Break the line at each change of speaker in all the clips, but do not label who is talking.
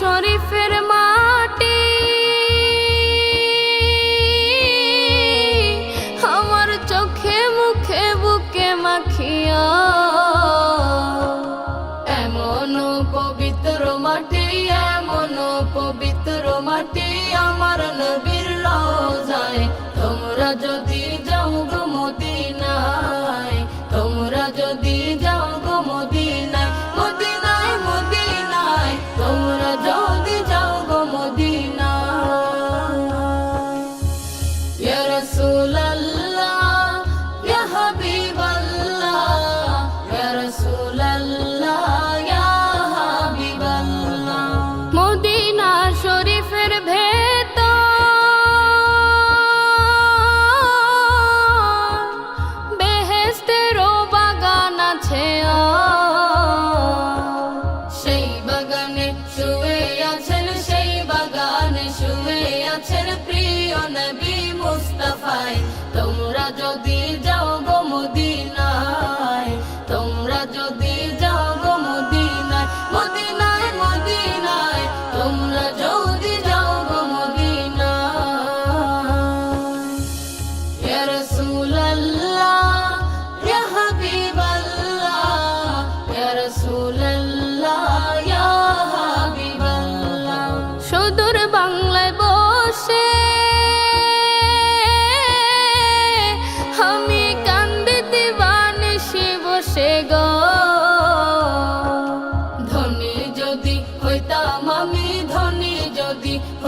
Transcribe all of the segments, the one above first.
শরীফের মাটি। আমার চোখে মুখে বুকে মাখিয়া এমন পবিত্র মাটি, এমন পবিত্র মাটি আমার নবীর কাছের প্রিয় নবী মুস্তফাই তোমরা যদি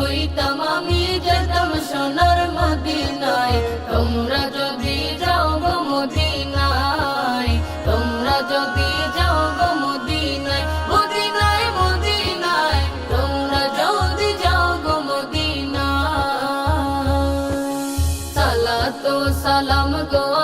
ওই তামামি যেতাম সোনার মদিনায়, তোমরা যদি যাও গো মদিনায়, তোমরা যদি যাও গো মদিনায় মদিনায় মদিনায়, তোমরা যদি যাও গো মদিনায়। সালাত সালাম গো